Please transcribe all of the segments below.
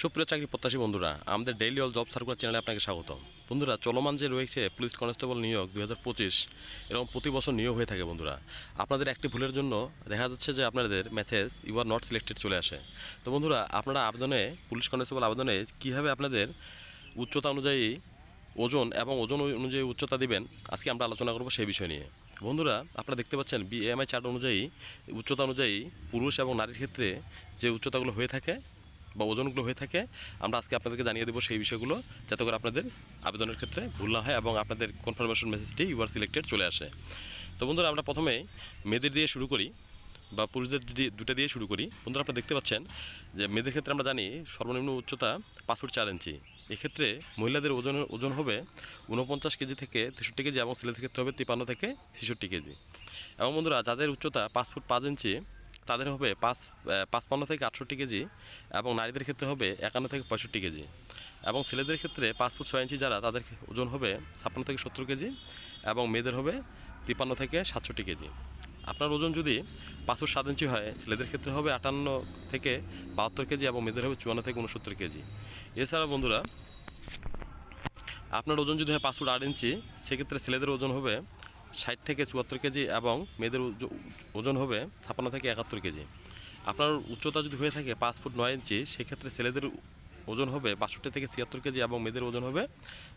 সুপ্রিয় চাকরি প্রত্যাশী বন্ধুরা, আমাদের ডেইলি অল জব সার্কুলার চ্যানেলে আপনাকে স্বাগত বন্ধুরা, চলমান যে রয়েছে পুলিশ কনস্টেবল নিয়োগ দু হাজার পঁচিশ, এরকম প্রতি বছর নিয়োগ হয়ে থাকে বন্ধুরা। আপনাদের একটি ভুলের জন্য দেখা যাচ্ছে যে আপনাদের message you are not selected চলে আসে। তো বন্ধুরা, আপনারা আবেদনে পুলিশ কনস্টেবল আবেদনে কীভাবে আপনাদের উচ্চতা অনুযায়ী ওজন এবং ওজন অনুযায়ী উচ্চতা দিবেন, আজকে আমরা আলোচনা করব সেই বিষয় নিয়ে। বন্ধুরা, আপনারা দেখতে পাচ্ছেন বিএমআই চার্ট অনুযায়ী, উচ্চতা অনুযায়ী পুরুষ এবং নারীর ক্ষেত্রে যে উচ্চতাগুলো হয়ে থাকে বা ওজনগুলো হয়ে থাকে, আমরা আজকে আপনাদেরকে জানিয়ে দেবো সেই বিষয়গুলো, যাতে করে আপনাদের আবেদনের ক্ষেত্রে ভুল না হয় এবং আপনাদের কনফার্মেশন মেসেজটি ইউ আর সিলেক্টেড চলে আসে। তো বন্ধুরা, আমরা প্রথমে মেয়েদের দিয়ে শুরু করি বা পুরুষদের দুটো দিয়ে শুরু করি। বন্ধুরা, আপনারা দেখতে পাচ্ছেন যে মেয়েদের ক্ষেত্রে আমরা জানি সর্বনিম্ন উচ্চতা পাঁচ ফুট চার ইঞ্চি। এক্ষেত্রে মহিলাদের ওজন ওজন হবে উনপঞ্চাশ কেজি থেকে তেষট্টি কেজি এবং ছেলেদের ক্ষেত্রে হবে তিপান্ন থেকে ছেষট্টি কেজি। এবং বন্ধুরা, যাদের উচ্চতা পাঁচ ফুট পাঁচ ইঞ্চি তাদের হবে পাঁচ পাঁচপান্ন থেকে আটষট্টি কেজি এবং নারীদের ক্ষেত্রে হবে একান্ন থেকে পঁয়ষট্টি কেজি। এবং ছেলেদের ক্ষেত্রে পাঁচ ফুট ছয় ইঞ্চি যারা, তাদের ওজন হবে ছাপ্পান্ন থেকে সত্তর কেজি এবং মেয়েদের হবে তিপ্পান্ন থেকে সাতষট্টি কেজি। আপনার ওজন যদি পাঁচ ফুট সাত ইঞ্চি হয়, ছেলেদের ক্ষেত্রে হবে আটান্ন থেকে বাহাত্তর কেজি এবং মেয়েদের হবে চুয়ান্ন থেকে উনসত্তর কেজি। এছাড়া বন্ধুরা, আপনার ওজন যদি হয় পাঁচ ফুট আট ইঞ্চি, সেক্ষেত্রে ছেলেদের ওজন হবে ষাট থেকে চুয়াত্তর কেজি এবং মেয়েদের ওজন হবে ছাপান্ন থেকে একাত্তর কেজি। আপনার উচ্চতা যদি হয়ে থাকে পাঁচ ফুট নয় ইঞ্চি, সেক্ষেত্রে ছেলেদের ওজন হবে বাষট্টি থেকে ছিয়াত্তর কেজি এবং মেয়েদের ওজন হবে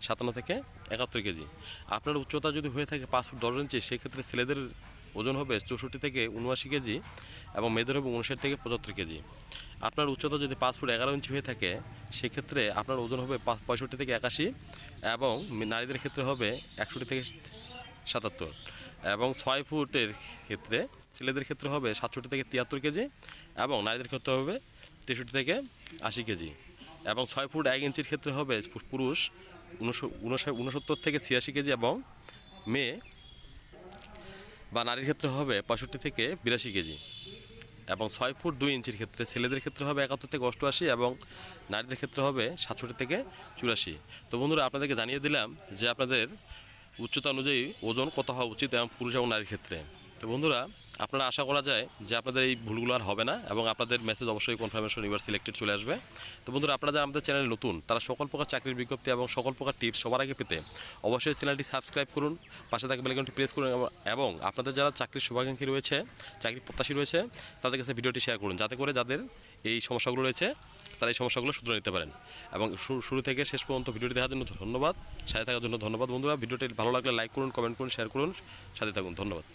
সাতান্ন থেকে একাত্তর কেজি। আপনার উচ্চতা যদি হয়ে থাকে পাঁচ ফুট দশ ইঞ্চি, সেক্ষেত্রে ছেলেদের ওজন হবে চৌষট্টি থেকে উনআশি কেজি এবং মেয়েদের হবে উনষাট থেকে পঁচাত্তর কেজি। আপনার উচ্চতা যদি পাঁচ ফুট এগারো ইঞ্চি হয়ে থাকে, সেক্ষেত্রে আপনার ওজন হবে পঁয়ষট্টি থেকে একাশি এবং নারীদের ক্ষেত্রে হবে একষট্টি থেকে সাতাত্তর। এবং ছয় ফুটের ক্ষেত্রে ছেলেদের ক্ষেত্রে হবে সাতষট্টি থেকে তিয়াত্তর কেজি এবং নারীদের ক্ষেত্রে হবে তেষট্টি থেকে আশি কেজি। এবং ছয় ফুট এক ইঞ্চির ক্ষেত্রে হবে পুরুষ উনসত্তর থেকে ছিয়াশি কেজি এবং মেয়ে বা নারীর ক্ষেত্রে হবে পঁয়ষট্টি থেকে বিরাশি কেজি। এবং ছয় ফুট দুই ইঞ্চির ক্ষেত্রে ছেলেদের ক্ষেত্রে হবে একাত্তর থেকে অষ্টআশি এবং নারীদের ক্ষেত্রে হবে সাতষট্টি থেকে চুরাশি। তো বন্ধুরা, আপনাদেরকে জানিয়ে দিলাম যে আপনাদের উচ্চতা অনুযায়ী ওজন কত হওয়া উচিত এবং পুরুষ এবং নারীর ক্ষেত্রে? তো বন্ধুরা, আপনারা আশা করা যায় যে আপনাদের এই ভুলগুলো আর হবে না এবং আপনাদের মেসেজ অবশ্যই কনফার্মেশন ইউর সিলেক্টেড চলে আসবে। তো বন্ধুরা, আপনারা যারা আমাদের চ্যানেলে নতুন, তারা সকল প্রকার চাকরির বিজ্ঞপ্তি এবং সকল প্রকার টিপস সবার আগে পেতে অবশ্যই চ্যানেলটি সাবস্ক্রাইব করুন, পাশে থাকা বেলাইকনটি প্রেস করুন এবং- এবং আপনাদের যারা চাকরির শুভাকাঙ্ক্ষী রয়েছে চাকরি প্রত্যাশী রয়েছে, তাদের কাছে ভিডিওটি শেয়ার করুন, যাতে করে যাদের এই সমস্যাগুলো রয়েছে, তারা এই সমস্যাগুলো শুধরে নিতে পারেন। এবং শুরু থেকে শেষ পর্যন্ত ভিডিওটি দেখার জন্য ধন্যবাদ। সাথে থাকার জন্য ধন্যবাদ বন্ধুরা। ভিডিওটি ভালো লাগলে লাইক করুন কমেন্ট করুন শেয়ার করুন। সাথে থাকুন, ধন্যবাদ।